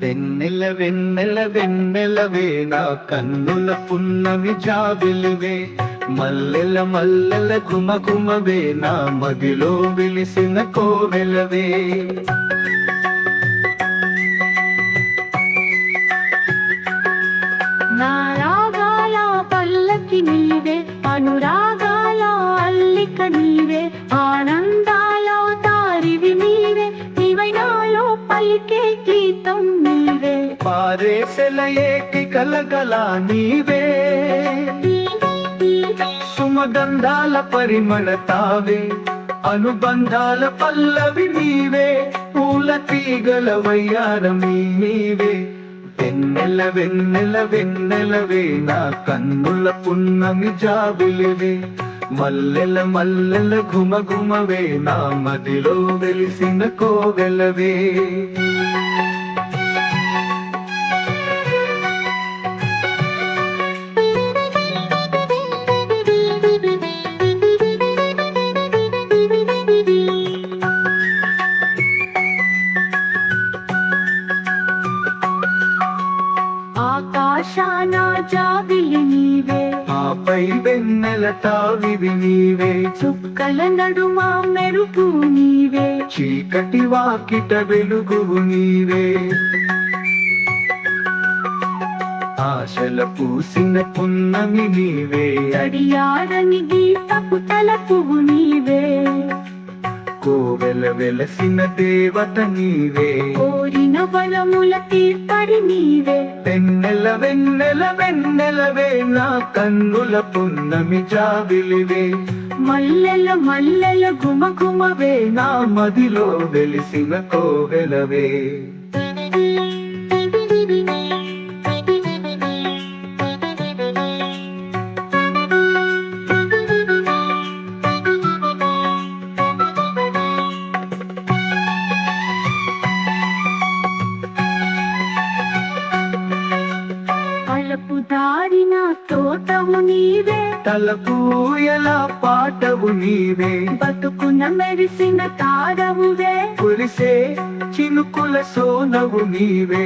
వెన్నెల వెన్నెల వెన్నెలవే నా కన్నుల పున్నమి జాబిలివే మల్లెల మల్లెల గుమ గుమవే నా మదిలో విలిసిన కోవెలవే నా రాగాల పల్లకి నీవే అనురాగాల అల్లిక నీవే ఆనందాల తారివి నీవే నీవైనాలో పలికే గీతం నీవే. పారేసెల ఏకి కలగల నీవే సుమగంధాల పరిమళ తావే అనుబంధాల పల్లవి నీవే పూల తీగల వయ్యారమీ నీవే. వెన్నెల వెన్నెల వెన్నెలవే నా కన్నుల పున్నమి జాబిలివే. మల్లెల మల్లెల గుమ గుమవే నా మదిలో వెలిసిన కోవెలవే ఆకాశాన జాబిలి నీవే. ఆపై వెన్నెల తావివి నీవే. చుక్కల నడుమ మెరుపు నీవే. చీకటి వాకిట వెలుగువు నీవే. ఆశల పూసిన పున్నమి నీవే. తడియారని గీతపు తలపువు నీవే. కోవెల వెలసిన దేవత నీవే. కోరిన బలముల తీర్పడి నీవే. వెన్నెల వెన్నెల వెన్నెలవే నా కన్నుల పున్నమి జాబిలివే. మల్లెల మల్లెల గుమ గుమవే నా మదిలో వెలిసిన కోవెలవే. తోటవు నీవే. తలకు ఎలా పాటవు నీవే? బతుకున మెరిసిన తారవువే కురిసే చినుకుల సోనవు నీవే.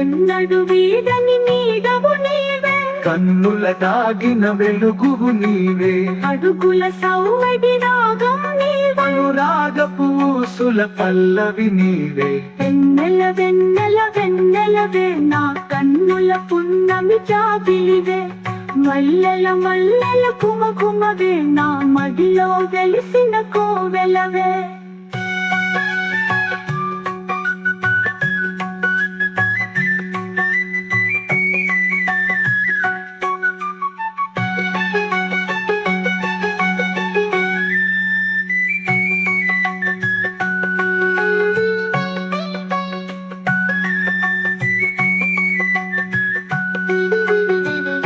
ఎన్నడు వీడని నీడవు నీవే. కన్నుల దాగిన వెలుగువు నీవే. అడుగుల సౌవడి రాగం నీవే. అనురాగ పూసుల పల్లవి నీవే. వెన్నెల వెన్నెల మల్లెలవే నా కన్నుల పున్నమి జాబిలివే మల్లెల మల్లెల కుమ కుమవే నా మదిలో వెలిసిన కోవెలవే.